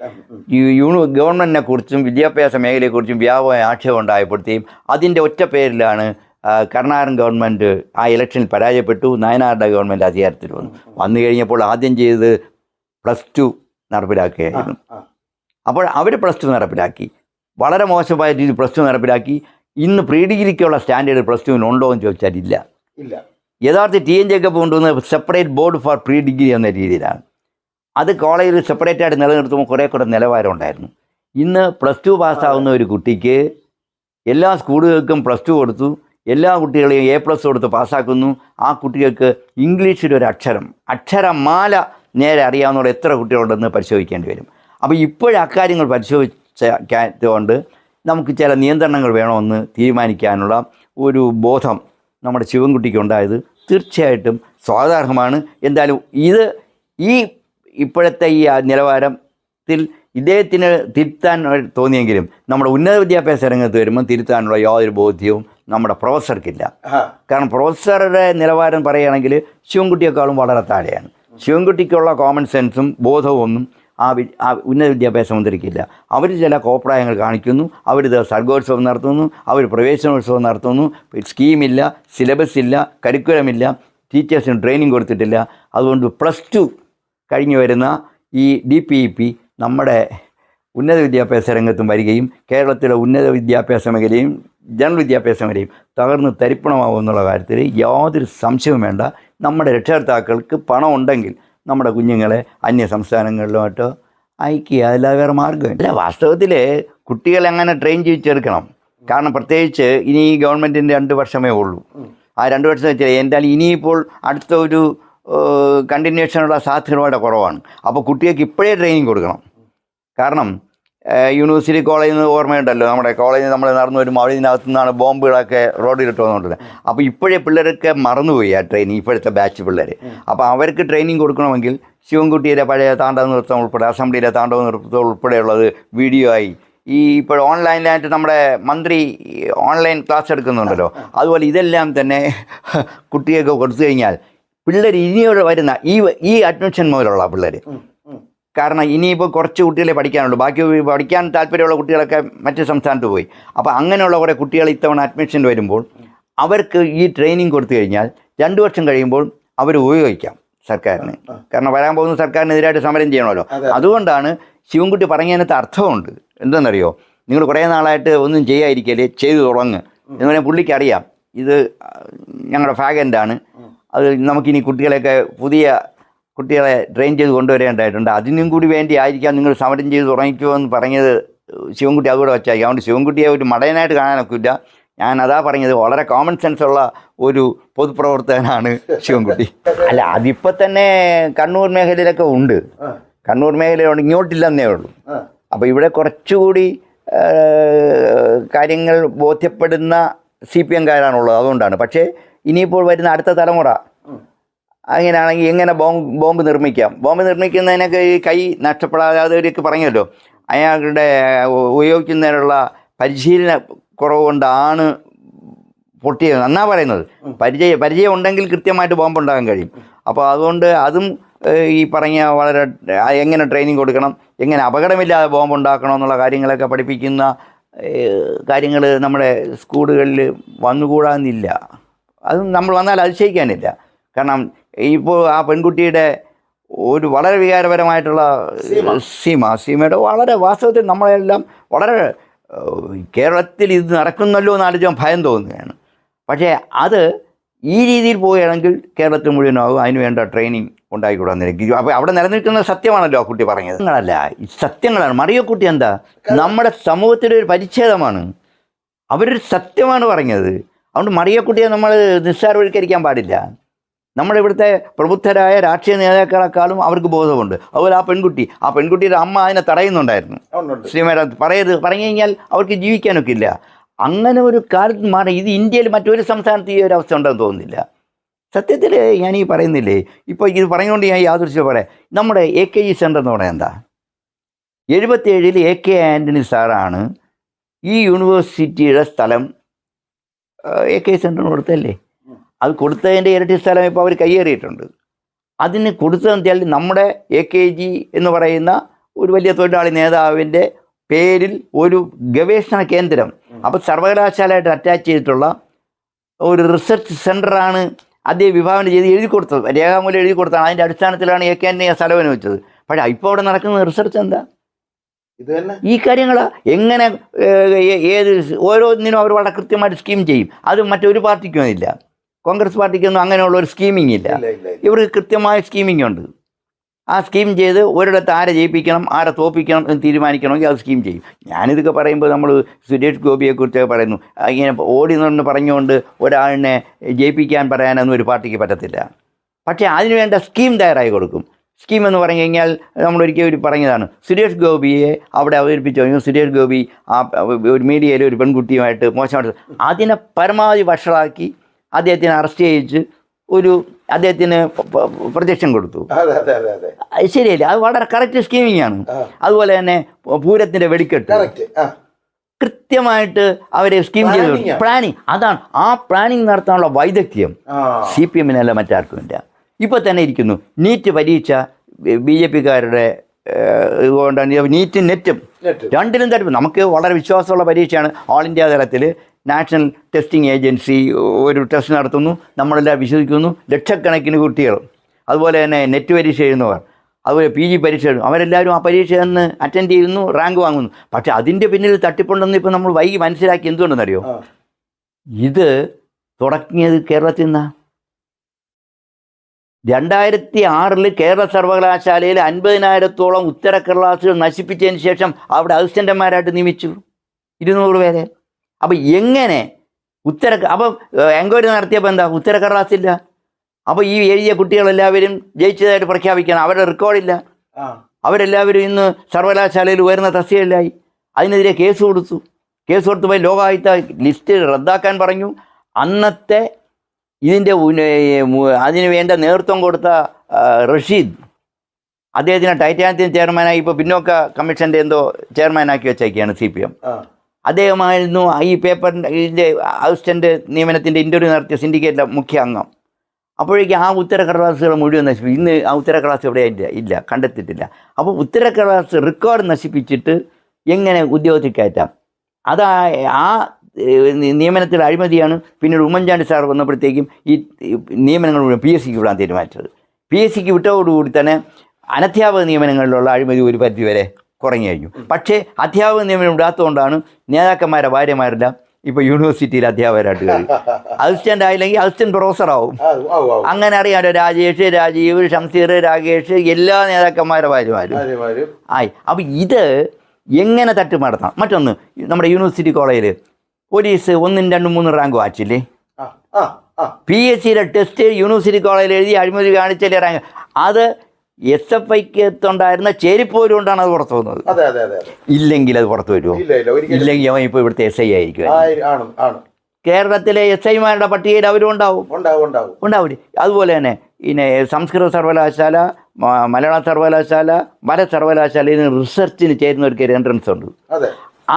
യൂണി ഗവൺമെന്റിനെ കുറിച്ചും വിദ്യാഭ്യാസ മേഖലയെക്കുറിച്ചും വ്യാപക ആക്ഷേപം ഉണ്ടായപ്പോഴത്തേയും അതിന്റെ ഒറ്റ പേരിലാണ് കർണാടൻ ഗവൺമെന്റ് ആ ഇലക്ഷനിൽ പരാജയപ്പെട്ടു നയനാരുടെ ഗവൺമെന്റ് അധികാരത്തിൽ വന്നു. വന്നു കഴിഞ്ഞപ്പോൾ ആദ്യം ചെയ്തത് പ്ലസ് ടു നടപ്പിലാക്കുകയായിരുന്നു. അപ്പോൾ അവർ പ്ലസ് ടു നടപ്പിലാക്കി. വളരെ മോശമായ രീതിയിൽ പ്ലസ് ടു നടപ്പിലാക്കി. ഇന്ന് പ്രീ ഡിഗ്രിക്കുള്ള സ്റ്റാൻഡേർഡ് പ്ലസ് ടുവിന് ഉണ്ടോ എന്ന് ചോദിച്ചാൽ ഇല്ല. ഇല്ല. യഥാർത്ഥ ടി എൻ ജേക്കബ് കൊണ്ടുവന്ന separate board for pre degree എന്ന രീതിയിലാണ്. അത് കോളേജിൽ സെപ്പറേറ്റ് ആയിട്ട് നിലനിർത്തുമ്പോൾ കുറേ കൂടെ നിലവാരം ഉണ്ടായിരുന്നു ഇന്ന് പ്ലസ് ടു പാസ്സാവുന്ന ഒരു കുട്ടിക്ക് എല്ലാ സ്കൂളുകൾക്കും പ്ലസ് ടു കൊടുത്തു. എല്ലാ കുട്ടികളെയും എ പ്ലസ് കൊടുത്ത് പാസ്സാക്കുന്നു ആ കുട്ടികൾക്ക് ഇംഗ്ലീഷിൽ ഒരു അക്ഷരം അക്ഷരമാല നേരെ അറിയാവുന്നവർ എത്ര കുട്ടികളുണ്ടെന്ന് പരിശോധിക്കേണ്ടി വരും. അപ്പോൾ ഇപ്പോഴും അക്കാര്യങ്ങൾ പരിശോധിച്ചുകൊണ്ട് നമുക്ക് ചില നിയന്ത്രണങ്ങൾ വേണമെന്ന് തീരുമാനിക്കാനുള്ള ഒരു ബോധം നമ്മുടെ ശിവൻകുട്ടിക്ക് ഉണ്ടായത് തീർച്ചയായിട്ടും സ്വാഗതാർഹമാണ്. എന്തായാലും ഇത് ഈ ഇപ്പോഴത്തെ ഈ നിലവാരത്തിൽ ഇദ്ദേഹത്തിന് തിരുത്താൻ തോന്നിയെങ്കിലും നമ്മുടെ ഉന്നത വിദ്യാഭ്യാസ രംഗത്ത് വരുമ്പോൾ തിരുത്താനുള്ള യാതൊരു ബോധ്യവും നമ്മുടെ പ്രൊഫസർക്കില്ല. കാരണം പ്രൊഫസറുടെ നിലവാരം പറയുകയാണെങ്കിൽ ശിവൻകുട്ടിയെക്കാളും വളരെ താഴെയാണ്. ശിവൻകുട്ടിക്കുള്ള കോമൺ സെൻസും ബോധവും ഒന്നും ആ വി ആ ഉന്നത വിദ്യാഭ്യാസ മന്ത്രിക്കില്ല. അവർ ചില കോപ്രായങ്ങൾ കാണിക്കുന്നു അവർ സർഗോത്സവം നടത്തുന്നു അവർ പ്രവേശനോത്സവം നടത്തുന്നു. സ്കീമില്ല സിലബസ് ഇല്ല കരിക്കുലമില്ല ടീച്ചേഴ്സിന് ട്രെയിനിങ് കൊടുത്തിട്ടില്ല. അതുകൊണ്ട് പ്ലസ് ടു കഴിഞ്ഞു വരുന്ന ഈ ഡി പി ഇ പി നമ്മുടെ ഉന്നത വിദ്യാഭ്യാസ രംഗത്തും വരികയും കേരളത്തിലെ ഉന്നത വിദ്യാഭ്യാസ മേഖലയും ജനറൽ വിദ്യാഭ്യാസ മേഖലയും തകർന്ന് തരിപ്പണമാവും എന്നുള്ള കാര്യത്തിൽ യാതൊരു സംശയവും വേണ്ട. നമ്മുടെ രക്ഷകർത്താക്കൾക്ക് പണം ഉണ്ടെങ്കിൽ നമ്മുടെ കുഞ്ഞുങ്ങളെ അന്യ സംസ്ഥാനങ്ങളിലുമായിട്ടോ അയക്കുക. അല്ലാതെ വേറെ മാർഗമില്ല. അല്ല വാസ്തവത്തിൽ കുട്ടികളെ അങ്ങനെ ട്രെയിൻ ചെയ്യിച്ചെടുക്കണം. കാരണം പ്രത്യേകിച്ച് ഇനി ഈ ഗവൺമെന്റിന്റെ രണ്ട് വർഷമേ ഉള്ളൂ. ആ രണ്ട് വർഷം വെച്ചാൽ എന്തായാലും ഇനിയിപ്പോൾ അടുത്ത ഒരു കണ്ടിന്യൂഷനുള്ള സാധ്യത വളരെ കുറവാണ്. അപ്പോൾ കുട്ടികൾക്ക് ഇപ്പോഴേ ട്രെയിനിങ് കൊടുക്കണം. കാരണം യൂണിവേഴ്സിറ്റി കോളേജിൽ നിന്ന് ഓർമ്മയുണ്ടല്ലോ നമ്മുടെ കോളേജിൽ നമ്മൾ നടന്നു വരുമ്പോൾ അവിടെ ഇതിനകത്തു നിന്നാണ് ബോംബുകളൊക്കെ റോഡിലിട്ട് വന്നുകൊണ്ടിരുന്നത് അപ്പോൾ ഇപ്പോഴേ പിള്ളേരൊക്കെ മറന്നുപോയി ആ ട്രെയിനിങ് ഇപ്പോഴത്തെ ബാച്ച് പിള്ളേർ അപ്പോൾ അവർക്ക് ട്രെയിനിങ് കൊടുക്കണമെങ്കിൽ ശിവൻകുട്ടിയുടെ പഴയ താണ്ഡവ നൃത്തം ഉൾപ്പെടെ അസംബ്ലിയിലെ താണ്ഡവ നൃത്തം ഉൾപ്പെടെയുള്ളത് വീഡിയോ ആയി. ഈ ഇപ്പോൾ ഓൺലൈനിലായിട്ട് നമ്മുടെ മന്ത്രി ഓൺലൈൻ ക്ലാസ് എടുക്കുന്നുണ്ടല്ലോ. അതുപോലെ ഇതെല്ലാം തന്നെ കുട്ടികൾക്ക് കൊടുത്തു കഴിഞ്ഞാൽ പിള്ളേർ ഇനിയോട് വരുന്ന ഈ ഈ അഡ്മിഷൻ മുതലുള്ള പിള്ളേർ. കാരണം ഇനിയിപ്പോൾ കുറച്ച് കുട്ടികളെ പഠിക്കാനുള്ളൂ. ബാക്കി പഠിക്കാൻ താല്പര്യമുള്ള കുട്ടികളൊക്കെ മറ്റ് സംസ്ഥാനത്ത് പോയി. അപ്പോൾ അങ്ങനെയുള്ള കുറേ കുട്ടികൾ ഇത്തവണ അഡ്മിഷൻ വരുമ്പോൾ അവർക്ക് ഈ ട്രെയിനിങ് കൊടുത്തു കഴിഞ്ഞാൽ രണ്ട് വർഷം കഴിയുമ്പോൾ അവർ ഉപയോഗിക്കാം സർക്കാരിന്. കാരണം വരാൻ പോകുന്ന സർക്കാരിനെതിരായിട്ട് സമരം ചെയ്യണമല്ലോ. അതെ. അതുകൊണ്ടാണ് ശിവൻകുട്ടി പറഞ്ഞതിനകത്ത് അർത്ഥമുണ്ട്. എന്തെന്നറിയോ? നിങ്ങൾ കുറേ നാളായിട്ട് ഒന്നും ചെയ്യാതിരിക്കൽ ചെയ്തു തുടങ്ങ്. എന്ന് പറഞ്ഞാൽ പുള്ളിക്ക് അറിയാം. ഇത് ഞങ്ങളുടെ ഫാഗന്റാണ്. അത് നമുക്കിനി കുട്ടികളെയൊക്കെ പുതിയ കുട്ടികളെ ട്രെയിൻ ചെയ്ത് കൊണ്ടുവരേണ്ടതായിട്ടുണ്ട്. അതിനും കൂടി വേണ്ടി ആയിരിക്കാം നിങ്ങൾ സമരം ചെയ്ത് തുടങ്ങിക്കോ എന്ന് പറഞ്ഞത് ശിവൻകുട്ടി. അതുകൂടെ വെച്ചാൽ അതുകൊണ്ട് ശിവൻകുട്ടിയെ ഒരു മടയനായിട്ട് കാണാനൊക്കില്ല. ഞാൻ അതാ പറഞ്ഞത് വളരെ കോമൺ സെൻസ് ഉള്ള ഒരു പൊതുപ്രവർത്തകനാണ് ശിവൻകുട്ടി. അല്ല അതിപ്പോൾ തന്നെ കണ്ണൂർ മേഖലയിലൊക്കെ ഉണ്ട്. കണ്ണൂർ മേഖലയിലുണ്ട്. ഇങ്ങോട്ടില്ലെന്നേ ഉള്ളൂ. അപ്പോൾ ഇവിടെ കുറച്ചുകൂടി കാര്യങ്ങൾ ബോധ്യപ്പെടുന്ന സി പി എംകാരാണുള്ളത്. അതുകൊണ്ടാണ്. പക്ഷേ ഇനിയിപ്പോൾ വരുന്ന അടുത്ത തലമുറ. അങ്ങനെയാണെങ്കിൽ എങ്ങനെ ബോംബ് ബോംബ് നിർമ്മിക്കാം? ബോംബ് നിർമ്മിക്കുന്നതിനൊക്കെ ഈ കൈ നഷ്ടപ്പെടാതെ പറഞ്ഞല്ലോ. അയാളുടെ ഉപയോഗിക്കുന്നതിനുള്ള പരിശീലന കുറവ് കൊണ്ടാണ് പൊട്ടിയത്. എന്നാ പറയുന്നത്. പരിചയം പരിചയം ഉണ്ടെങ്കിൽ കൃത്യമായിട്ട് ബോംബ് ഉണ്ടാകാൻ കഴിയും അപ്പോൾ അതുകൊണ്ട് അതും ഈ പറഞ്ഞ വളരെ എങ്ങനെ ട്രെയിനിങ് കൊടുക്കണം? എങ്ങനെ അപകടമില്ലാതെ ബോംബ് ഉണ്ടാക്കണം എന്നുള്ള കാര്യങ്ങളൊക്കെ പഠിപ്പിക്കുന്ന കാര്യങ്ങൾ നമ്മുടെ സ്കൂളുകളിൽ വന്നുകൂടാന്നില്ല. അത് നമ്മൾ വന്നാൽ അതിശയിക്കാനില്ല കാരണം ഇപ്പോൾ ആ പെൺകുട്ടിയുടെ ഒരു വളരെ വികാരപരമായിട്ടുള്ള സീമ. സീമ സീമയുടെ വളരെ വാസ്തവത്തിൽ നമ്മളെല്ലാം വളരെ കേരളത്തിൽ ഇത് നടക്കുന്നല്ലോ എന്ന് ഭയം തോന്നുകയാണ്. പക്ഷേ അത് ഈ രീതിയിൽ പോവുകയാണെങ്കിൽ കേരളത്തിൽ മുഴുവനാകും അതിന് വേണ്ട ട്രെയിനിങ് ഉണ്ടായിക്കൂടാന്നിരിക്കും അപ്പോൾ അവിടെ നിലനിൽക്കുന്ന സത്യമാണല്ലോ ആ കുട്ടി പറഞ്ഞത്. നിങ്ങളല്ല സത്യങ്ങളാണ്. മറിയക്കുട്ടി എന്താ? നമ്മുടെ സമൂഹത്തിന്റെ ഒരു പരിച്ഛേദമാണ്. അവരൊരു സത്യമാണ് പറഞ്ഞത്. അതുകൊണ്ട് മറിയക്കുട്ടിയെ നമ്മൾ നിസ്സാരവൽക്കരിക്കാൻ പാടില്ല. നമ്മുടെ ഇവിടുത്തെ പ്രബുദ്ധരായ രാഷ്ട്രീയ നേതാക്കളെക്കാളും അവർക്ക് ബോധമുണ്ട്. അതുപോലെ ആ പെൺകുട്ടി ആ പെൺകുട്ടിയുടെ അമ്മ അതിനെ തടയുന്നുണ്ടായിരുന്നു. ശ്രീമേട പറയരുത് പറഞ്ഞു കഴിഞ്ഞാൽ അവർക്ക് ജീവിക്കാനൊക്കെ ഇല്ല. അങ്ങനെ ഒരു കാലത്ത് മാറി ഇത് ഇന്ത്യയിൽ മറ്റൊരു സംസ്ഥാനത്ത് ഈ ഒരു അവസ്ഥ ഉണ്ടെന്ന് തോന്നുന്നില്ല. സത്യത്തിൽ ഞാൻ ഈ പറയുന്നില്ലേ ഇപ്പോൾ ഇത് പറഞ്ഞുകൊണ്ട് ഞാൻ യാതൊരു പറയാം. നമ്മുടെ എ കെ ജി സെന്റർ എന്ന് പറയുന്നത് എന്താ? എഴുപത്തേഴിൽ എ കെ ആന്റണി സാറാണ് ഈ യൂണിവേഴ്സിറ്റിയുടെ സ്ഥലം എ കെ സെന്ററിന് കൊടുത്തല്ലേ അത് കൊടുത്തതിന്റെ ഇരട്ടി സ്ഥലം ഇപ്പോൾ അവർ കയ്യേറിയിട്ടുണ്ട്. അതിന് കൊടുത്തതെന്ന് വെച്ചാൽ നമ്മുടെ എ കെ ജി എന്ന് പറയുന്ന ഒരു വലിയ തൊഴിലാളി നേതാവിന്റെ പേരിൽ ഒരു ഗവേഷണ കേന്ദ്രം അപ്പോൾ സർവകലാശാലയായിട്ട് അറ്റാച്ച് ചെയ്തിട്ടുള്ള ഒരു റിസർച്ച് സെന്ററാണ് അദ്ദേഹം വിഭാവനം ചെയ്ത് എഴുതി കൊടുത്തത്. രേഖാമൂലം എഴുതി കൊടുത്താണ് അതിന്റെ അടിസ്ഥാനത്തിലാണ് എ കെ എന്റെ സ്ഥലം അനുവദിച്ചത്. പക്ഷേ ഇപ്പോൾ അവിടെ നടക്കുന്ന റിസർച്ച് എന്താ? ഈ കാര്യങ്ങൾ എങ്ങനെ ഏത് ഓരോന്നിനും അവർ വളരെ കൃത്യമായിട്ട് സ്കീം ചെയ്യും. അത് മറ്റൊരു പാർട്ടിക്കും ഇല്ല കോൺഗ്രസ് പാർട്ടിക്കൊന്നും അങ്ങനെയുള്ള ഒരു സ്കീമിംഗ് ഇല്ല. ഇവർക്ക് കൃത്യമായ സ്കീമിംഗ് ഉണ്ട്. ആ സ്കീം ചെയ്ത് ഒരിടത്ത് ആരെ ജയിപ്പിക്കണം ആരെ തോപ്പിക്കണം എന്ന് തീരുമാനിക്കണമെങ്കിൽ അത് സ്കീം ചെയ്യും. ഞാനിതൊക്കെ പറയുമ്പോൾ നമ്മൾ സുരേഷ് ഗോപിയെക്കുറിച്ചൊക്കെ പറയുന്നു. ഇങ്ങനെ ഓടി നിന്ന് പറഞ്ഞുകൊണ്ട് ഒരാളിനെ ജയിപ്പിക്കാൻ പറയാനൊന്നും ഒരു പാർട്ടിക്ക് പറ്റത്തില്ല. പക്ഷേ അതിനുവേണ്ട സ്കീം തയ്യാറായി കൊടുക്കും. സ്കീം എന്ന് പറഞ്ഞു കഴിഞ്ഞാൽ നമ്മൾ ഒരിക്കൽ ഒരു പറഞ്ഞതാണ്. സുരേഷ് ഗോപിയെ അവിടെ അവതരിപ്പിച്ചു കഴിഞ്ഞു. സുരേഷ് ഗോപി ആ ഒരു മീഡിയയിൽ ഒരു പെൺകുട്ടിയുമായിട്ട് മോശമായിട്ട് അതിനെ പരമാവധി വഷളാക്കി അദ്ദേഹത്തിനെ അറസ്റ്റ് ചെയ്യിച്ച് ഒരു അദ്ദേഹത്തിന് പ- പ- കൊടുത്തു. ശരിയല്ല? അത് വളരെ കറക്റ്റ് സ്കീമിംഗ് ആണ്. അതുപോലെ തന്നെ പൂരത്തിന്റെ വെടിക്കെട്ട്. കൃത്യമായിട്ട് അവരെ സ്കീം ചെയ്തു. പ്ലാനിങ് അതാണ് ആ പ്ലാനിങ് നടത്താനുള്ള വൈദഗ്ധ്യം. സി പി എമ്മിനല്ല മറ്റാർക്കും ഇല്ല ഇപ്പോൾ തന്നെ ഇരിക്കുന്നു. നീറ്റ് പരീക്ഷ ബി ജെ പിക്കാരുടെ കൊണ്ടാണ് നീറ്റും നെറ്റും നെറ്റ്. രണ്ടിലും തട്ടിപ്പ് നമുക്ക് വളരെ വിശ്വാസമുള്ള പരീക്ഷയാണ്. ഓൾ ഇന്ത്യ തലത്തിൽ നാഷണൽ ടെസ്റ്റിംഗ് ഏജൻസി ഒരു ടെസ്റ്റ് നടത്തുന്നു. നമ്മളെല്ലാം വിശ്വസിക്കുന്നു. ലക്ഷക്കണക്കിന് കുട്ടികൾ. അതുപോലെ തന്നെ നെറ്റ് പരീക്ഷ എഴുതുന്നവർ. അതുപോലെ പി ജി പരീക്ഷ എഴുതും അവരെല്ലാവരും ആ പരീക്ഷ എന്ന് അറ്റൻഡ് ചെയ്യുന്നു റാങ്ക് വാങ്ങുന്നു. പക്ഷെ അതിന്റെ പിന്നിൽ തട്ടിപ്പുണ്ടെന്ന് ഇപ്പോൾ നമ്മൾ വൈകി മനസ്സിലാക്കി എന്തുകൊണ്ടെന്നറിയോ? ഇത് തുടങ്ങിയത് കേരളത്തിൽ നിന്നാണ് രണ്ടായിരത്തി ആറിൽ കേരള സർവകലാശാലയിൽ അൻപതിനായിരത്തോളം ഉത്തര ഉത്തരക്കടലാസുകൾ നശിപ്പിച്ചതിന് ശേഷം അവിടെ അസിസ്റ്റന്റുമാരായിട്ട് നിയമിച്ചു. ഇരുന്നൂറ് പേരെ. അപ്പം എങ്ങനെ ഉത്തര അപ്പം എൻക്വയറി നടത്തിയപ്പോൾ എന്താ? ഉത്തര ഉത്തരക്കടലാസില്ല അപ്പോൾ ഈ എഴുതിയ കുട്ടികളെല്ലാവരും ജയിച്ചതായിട്ട് പ്രഖ്യാപിക്കണം. അവരുടെ റെക്കോർഡില്ല അവരെല്ലാവരും ഇന്ന് സർവകലാശാലയിൽ ഉയർന്ന തസ്തികയിലായി. അതിനെതിരെ കേസ് കൊടുത്തു. കേസ് കൊടുത്തു പോയി ലോകായുക്ത ലിസ്റ്റ് റദ്ദാക്കാൻ പറഞ്ഞു. അന്നത്തെ ഇതിന്റെ അതിന് വേണ്ട നേതൃത്വം കൊടുത്ത റഷീദ്. അദ്ദേഹത്തിനെ ടൈറ്റാനത്തിന് ചെയർമാനായി ഇപ്പോൾ പിന്നോക്ക കമ്മീഷന്റെ എന്തോ ചെയർമാനാക്കി വെച്ചേക്കാണ് സി പി എം. അദ്ദേഹമായിരുന്നു ഈ പേപ്പറിന്റെ ഇതിന്റെ അസിസ്റ്റന്റ് നിയമനത്തിന്റെ ഇന്റർവ്യൂ നടത്തിയ സിൻഡിക്കേറ്റിലെ മുഖ്യ അംഗം. അപ്പോഴേക്കും ആ ഉത്തരക്കടലാസുകൾ മുഴുവൻ നശിപ്പിച്ചു ഇന്ന് ആ ഉത്തരക്കടലാസ് ഇവിടെ ഇല്ല ഇല്ല കണ്ടെത്തിയിട്ടില്ല. അപ്പോൾ ഉത്തരക്കടലാസ് റെക്കോർഡ് നശിപ്പിച്ചിട്ട് എങ്ങനെ ഉദ്യോഗത്തിൽ കയറ്റാം? അതാ ആ നിയമനത്തിൽ അഴിമതിയാണ്. പിന്നീട് ഉമ്മൻചാണ്ടി സാർ വന്നപ്പോഴത്തേക്കും ഈ നിയമനങ്ങൾ മുഴുവൻ പി എസ് സിക്ക് വിടാൻ തീരുമാനിച്ചത്. പി എസ് സിക്ക് വിട്ടതോടുകൂടി തന്നെ അനധ്യാപക നിയമനങ്ങളിലുള്ള അഴിമതി ഒരു പരിധി വരെ കുറഞ്ഞു കഴിഞ്ഞു. പക്ഷേ അധ്യാപക നിയമനം ഇടാത്തതുകൊണ്ടാണ് നേതാക്കന്മാരെ ഭാര്യമാരെല്ലാം ഇപ്പോൾ യൂണിവേഴ്സിറ്റിയിൽ അധ്യാപകരായിട്ട് കയറി. അസിസ്റ്റന്റ് ആയില്ലെങ്കിൽ അസിസ്റ്റന്റ് പ്രൊഫസർ ആവും അങ്ങനെ അറിയാമല്ലോ രാജേഷ് രാജീവ് ഷംസീർ രാകേഷ് എല്ലാ നേതാക്കന്മാരെ ഭാര്യമാരും. ആയി. അപ്പോൾ ഇത് എങ്ങനെ തട്ടിമടത്താം മറ്റൊന്ന് നമ്മുടെ യൂണിവേഴ്സിറ്റി കോളേജിൽ പോലീസ് ഒന്നും രണ്ടും മൂന്നും റാങ്ക് വാച്ചില്ലേ? പി എസ് സിയുടെ ടെസ്റ്റ് യൂണിവേഴ്സിറ്റി കോളേജിൽ എഴുതി അഴിമതി കാണിച്ചല്ലേ റാങ്ക് അത് എസ് എഫ് ഐക്ക് എത്തുണ്ടായിരുന്ന ചേരിപ്പോര് കൊണ്ടാണ് അത് പുറത്തു വന്നത്. ഇല്ലെങ്കിൽ അത് പുറത്തു വരുമോ? ഇല്ലെങ്കിൽ അവൻ ഇപ്പോൾ ഇവിടുത്തെ എസ് ഐ ആയിരിക്കും. കേരളത്തിലെ എസ് ഐമാരുടെ പട്ടികയിൽ അവരും ഉണ്ടാവും. ഉണ്ടാവും ഉണ്ടാവും. ഉണ്ടാവില്ലേ അതുപോലെ തന്നെ പിന്നെ സംസ്കൃത സർവകലാശാല മലയാള സർവകലാശാല പല സർവകലാശാലയിൽ റിസർച്ചിന് ചേരുന്നവർക്ക് എൻട്രൻസ് ഉണ്ട്.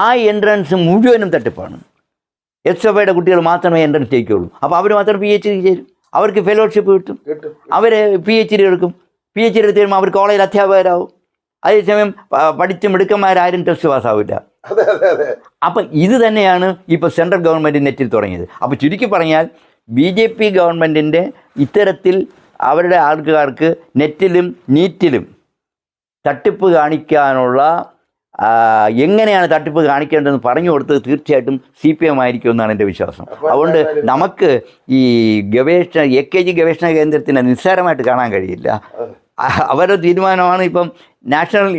ആ എൻട്രൻസ് മുഴുവനും തട്ടിപ്പാണ്. എസ് എഫ് ഐയുടെ കുട്ടികൾ മാത്രമേ എൻട്രൻസ് ജയിക്കുകയുള്ളൂ. അപ്പോൾ അവർ മാത്രം പി എച്ച് ഡി ചേരും. അവർക്ക് ഫെലോഷിപ്പ് കിട്ടും. അവർ പി എച്ച് ഡി എടുക്കും. പി എച്ച് ഡി എടുത്ത് കഴിയുമ്പോൾ അവർ കോളേജിൽ അധ്യാപകരാകും അതേസമയം പഠിച്ച് മിടുക്കന്മാരാരും ടെസ്റ്റ് പാസ്സാവില്ല അപ്പം ഇത് തന്നെയാണ് ഇപ്പോൾ സെൻട്രൽ ഗവൺമെന്റ് നെറ്റിൽ തുടങ്ങിയത്. അപ്പോൾ ചുരുക്കി പറഞ്ഞാൽ ബി ജെ പി ഗവൺമെന്റിന്റെ ഇത്തരത്തിൽ അവരുടെ ആൾക്കാർക്ക് നെറ്റിലും നീറ്റിലും തട്ടിപ്പ് കാണിക്കാനുള്ള എങ്ങനെയാണ് തട്ടിപ്പ് കാണിക്കേണ്ടതെന്ന് പറഞ്ഞു കൊടുത്തത് തീർച്ചയായിട്ടും സി പി എം ആയിരിക്കും എന്നാണ് എന്റെ വിശ്വാസം. അതുകൊണ്ട് നമുക്ക് ഈ ഗവേഷണ എ കെ ജി ഗവേഷണ കേന്ദ്രത്തിനെ നിസ്സാരമായിട്ട് കാണാൻ കഴിയില്ല. അവരുടെ തീരുമാനമാണ് ഇപ്പം നാഷണൽ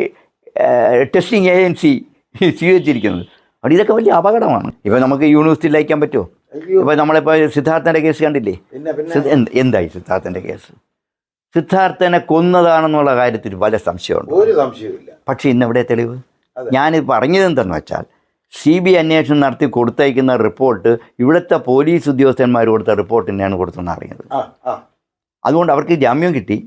ടെസ്റ്റിംഗ് ഏജൻസി സ്വീകരിച്ചിരിക്കുന്നത്. അപ്പോൾ ഇതൊക്കെ വലിയ അപകടമാണ്. ഇപ്പം നമുക്ക് യൂണിവേഴ്സിറ്റിയിൽ അയക്കാൻ പറ്റുമോ? ഇപ്പം നമ്മളിപ്പോൾ സിദ്ധാർത്ഥന്റെ കേസ് കണ്ടില്ലേ? എന്തായി സിദ്ധാർത്ഥന്റെ കേസ്? സിദ്ധാർത്ഥനെ കൊന്നതാണെന്നുള്ള കാര്യത്തിൽ പല സംശയമുണ്ട്? ഒരു സംശയമില്ല പക്ഷേ ഇന്ന് എവിടെ തെളിവ്? ഞാൻ പറഞ്ഞതെന്തെന്ന് വെച്ചാൽ സി ബി അന്വേഷണം നടത്തി കൊടുത്തയക്കുന്ന റിപ്പോർട്ട് ഇവിടുത്തെ പോലീസ് ഉദ്യോഗസ്ഥന്മാർ കൊടുത്ത റിപ്പോർട്ട് തന്നെയാണ് കൊടുത്തെന്ന് അറിയുന്നത് അതുകൊണ്ട് അവർക്ക് ജാമ്യം കിട്ടി.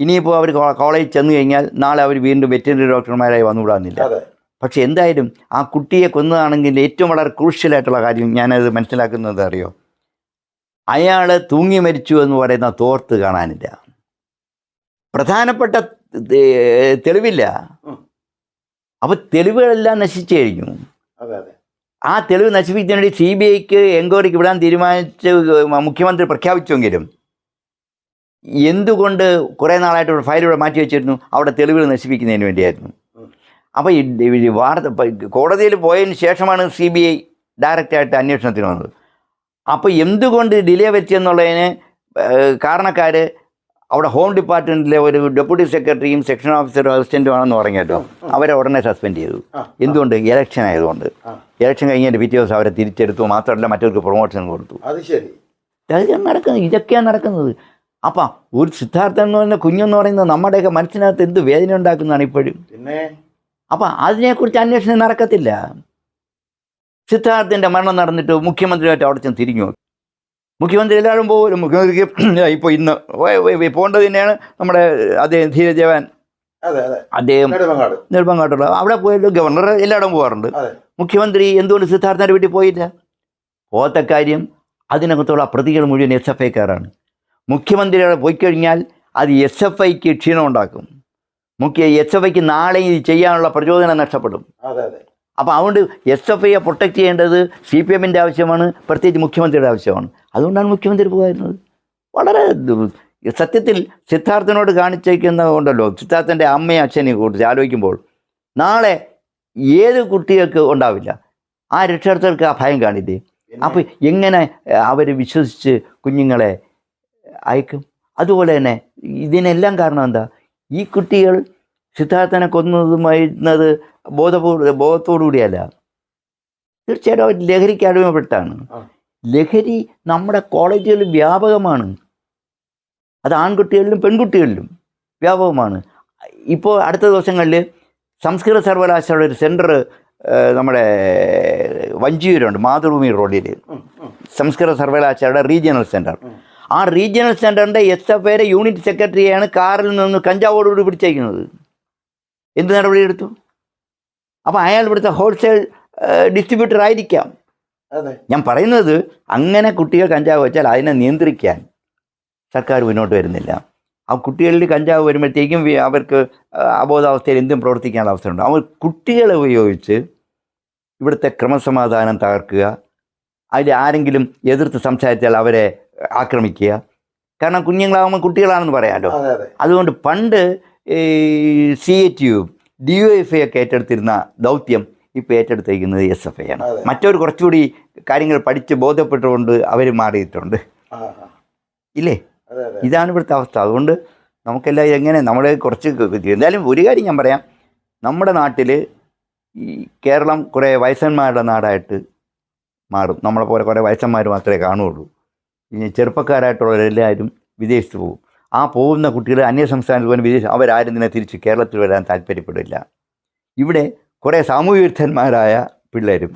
ഇനിയിപ്പോൾ അവർ കോളേജിൽ ചെന്ന് കഴിഞ്ഞാൽ നാളെ അവർ വീണ്ടും വെറ്റിനറി ഡോക്ടർമാരായി വന്നുവിടാന്നില്ല പക്ഷെ എന്തായാലും ആ കുട്ടിയെ കൊന്നതാണെങ്കിൽ ഏറ്റവും വളരെ ക്രൂഷ്യലായിട്ടുള്ള കാര്യം ഞാനത് മനസ്സിലാക്കുന്നത് അറിയോ? അയാൾ തൂങ്ങി മരിച്ചു എന്ന് പറയുന്ന തോർത്ത് കാണാനില്ല. പ്രധാനപ്പെട്ട തെളിവില്ല. അപ്പോൾ തെളിവുകളെല്ലാം നശിച്ചു കഴിഞ്ഞു. ആ തെളിവ് നശിപ്പിക്കുന്നതിന് വേണ്ടി സി ബി ഐക്ക് എൻക്വയറിക്ക് വിടാൻ തീരുമാനിച്ച് മുഖ്യമന്ത്രി പ്രഖ്യാപിച്ചെങ്കിലും എന്തുകൊണ്ട് കുറേ നാളായിട്ട് ഫയൽ ഇവിടെ മാറ്റി വെച്ചിരുന്നു? അവിടെ തെളിവുകൾ നശിപ്പിക്കുന്നതിന് വേണ്ടിയായിരുന്നു. അപ്പോൾ ഈ വാർത്ത കോടതിയിൽ പോയതിന് ശേഷമാണ് സി ബി ഐ ഡയറക്റ്റായിട്ട് അന്വേഷണത്തിന് വന്നത്. അപ്പോൾ എന്തുകൊണ്ട് ഡിലേ വെച്ചെന്നുള്ളതിന് കാരണക്കാർ അവിടെ ഹോം ഡിപ്പാർട്ട്മെന്റിലെ ഒരു ഡെപ്യൂട്ടി സെക്രട്ടറിയും സെക്ഷൻ ഓഫീസറും അസിസ്റ്റന്റും ആണെന്ന് പറഞ്ഞല്ലോ അവരെ ഉടനെ സസ്പെൻഡ് ചെയ്തു. എന്തുകൊണ്ട്? ഇലക്ഷൻ ആയതുകൊണ്ട്. ഇലക്ഷൻ കഴിഞ്ഞതിന്റെ പിറ്റേ ദിവസം അവരെ തിരിച്ചെടുത്തു. മാത്രമല്ല മറ്റവർക്ക് പ്രൊമോഷൻ കൊടുത്തു. അത് ശരി. നടക്കുന്നത് ഇതൊക്കെയാണ് നടക്കുന്നത്. അപ്പം ഒരു സിദ്ധാർത്ഥൻ എന്ന് പറയുന്ന കുഞ്ഞെന്ന് പറയുന്നത് നമ്മുടെയൊക്കെ മനസ്സിനകത്ത് എന്ത് വേദന ഉണ്ടാക്കുന്നതാണ് ഇപ്പോഴും? പിന്നെ? അപ്പം അതിനെക്കുറിച്ച് അന്വേഷണം നടക്കത്തില്ല. സിദ്ധാർത്ഥിന്റെ മരണം നടന്നിട്ട് മുഖ്യമന്ത്രിയായിട്ട് അവിടെ ചെന്ന് തിരിഞ്ഞു മുഖ്യമന്ത്രി എല്ലാവരും പോകും മുഖ്യമന്ത്രിക്ക് ഇപ്പോൾ ഇന്ന് പോകേണ്ടത് തന്നെയാണ് നമ്മുടെ അദ്ദേഹം ധീരജവാൻ. അദ്ദേഹം നെടുമ്പങ്ങാട്ടുള്ള അവിടെ പോയാലും ഗവർണർ എല്ലായിടവും പോകാറുണ്ട്. മുഖ്യമന്ത്രി എന്തുകൊണ്ട് സിദ്ധാർത്ഥന്റെ വീട്ടിൽ പോയില്ല? പോകാത്ത കാര്യം അതിനകത്തുള്ള പ്രതികൾ മുഴുവൻ എസ് എഫ് ഐക്കാരാണ് മുഖ്യമന്ത്രിയുടെ പോയി കഴിഞ്ഞാൽ അത് എസ് എഫ് ഐക്ക് ക്ഷീണം ഉണ്ടാക്കും മുഖ്യ എസ് എഫ് ഐക്ക് നാളെ ഇത് ചെയ്യാനുള്ള പ്രചോദനം നഷ്ടപ്പെടും. അപ്പോൾ അതെ അതെ അതുകൊണ്ട് എസ് എഫ് ഐയെ പ്രൊട്ടക്റ്റ് ചെയ്യേണ്ടത് സി പി എമ്മിന്റെ ആവശ്യമാണ് പ്രത്യേകിച്ച് മുഖ്യമന്ത്രിയുടെ ആവശ്യമാണ്. അതുകൊണ്ടാണ് മുഖ്യമന്ത്രി പോകുന്നത് വളരെ സത്യത്തിൽ സിദ്ധാർത്ഥനോട് കാണിച്ചേക്കുന്നതുകൊണ്ടല്ലോ സിദ്ധാർത്ഥന്റെ അമ്മയും അച്ഛനെയും കുറിച്ച് ആലോചിക്കുമ്പോൾ നാളെ ഏത് കുട്ടികൾക്ക് ഉണ്ടാവില്ല? ആ രക്ഷകർത്തർക്ക് ആ ഭയം കാണില്ലേ? അപ്പോൾ എങ്ങനെ അവർ വിശ്വസിച്ച് കുഞ്ഞുങ്ങളെ അയക്കും? അതുപോലെ തന്നെ ഇതിനെല്ലാം കാരണം എന്താ? ഈ കുട്ടികൾ സിദ്ധാർത്ഥനെ കൊന്നതുമായിരുന്നത് ബോധപൂർവ ബോധത്തോടു കൂടിയല്ല തീർച്ചയായിട്ടും അവർ ലഹരിക്ക് അടിമപ്പെട്ടാണ്. ലഹരി നമ്മുടെ കോളേജുകളിൽ വ്യാപകമാണ്. അത് ആൺകുട്ടികളിലും പെൺകുട്ടികളിലും വ്യാപകമാണ്. ഇപ്പോൾ അടുത്ത ദിവസങ്ങളിൽ സംസ്കൃത സർവകലാശാലയുടെ ഒരു സെന്റർ നമ്മുടെ വഞ്ചിയൂരുണ്ട് മാതൃഭൂമി റോഡിൽ. സംസ്കൃത സർവകലാശാലയുടെ റീജിയണൽ സെന്റർ ആ റീജിയണൽ സെന്ററിന്റെ എസ് എഫ് ഐയുടെ യൂണിറ്റ് സെക്രട്ടറിയാണ് കാറിൽ നിന്ന് കഞ്ചാവോടുകൂടി പിടിച്ചേക്കുന്നത് എന്ത് നടപടി എടുത്തു? അപ്പോൾ അയാൾ ഇവിടുത്തെ ഹോൾസെയിൽ ഡിസ്ട്രിബ്യൂട്ടർ ആയിരിക്കാം. ഞാൻ പറയുന്നത് അങ്ങനെ കുട്ടികൾ കഞ്ചാവ് വെച്ചാൽ അതിനെ നിയന്ത്രിക്കാൻ സർക്കാർ മുന്നോട്ട് വരുന്നില്ല. ആ കുട്ടികളിൽ കഞ്ചാവ് വരുമ്പോഴത്തേക്കും അവർക്ക് അബോധാവസ്ഥയിൽ എന്തും പ്രവർത്തിക്കാനുള്ള അവസരമുണ്ട് അവർ കുട്ടികളെ ഉപയോഗിച്ച് ഇവിടുത്തെ ക്രമസമാധാനം തകർക്കുക. അതിൽ ആരെങ്കിലും എതിർത്ത് സംസാരിച്ചാൽ അവരെ ആക്രമിക്കുക. കാരണം കുഞ്ഞുങ്ങളാകുമ്പോൾ കുട്ടികളാണെന്ന് പറയാമല്ലോ അതെ അതെ. അതുകൊണ്ട് പണ്ട് C A T U D U F I ഒക്കെ ഏറ്റെടുത്തിരുന്ന ദൗത്യം ഇപ്പോൾ ഏറ്റെടുത്തിരിക്കുന്നത് എസ് എഫ് ഐ ആണ്. മറ്റവർ കുറച്ചുകൂടി കാര്യങ്ങൾ പഠിച്ച് ബോധ്യപ്പെട്ടുകൊണ്ട് അവർ മാറിയിട്ടുണ്ട്. ഇല്ലേ? ഇതാണ് ഇവിടുത്തെ അവസ്ഥ. അതുകൊണ്ട് നമുക്കെല്ലാം എങ്ങനെ നമ്മൾ കുറച്ച് എന്തായാലും ഒരു കാര്യം ഞാൻ പറയാം. നമ്മുടെ നാട്ടിൽ ഈ കേരളം കുറേ വയസ്സന്മാരുടെ നാടായിട്ട് മാറും. നമ്മളെ പോലെ കുറേ വയസ്സന്മാർ മാത്രമേ കാണുകയുള്ളൂ. ഇനി ചെറുപ്പക്കാരായിട്ടുള്ളവരെല്ലാവരും വിദേശത്ത് പോകും. ആ പോകുന്ന കുട്ടികൾ അന്യ സംസ്ഥാനത്ത് പോലും വിദേശം അവരാരും തന്നെ തിരിച്ച് കേരളത്തിൽ വരാൻ താല്പര്യപ്പെടില്ല. ഇവിടെ കുറേ സാമൂഹ്യ വിരുദ്ധന്മാരായ പിള്ളേരും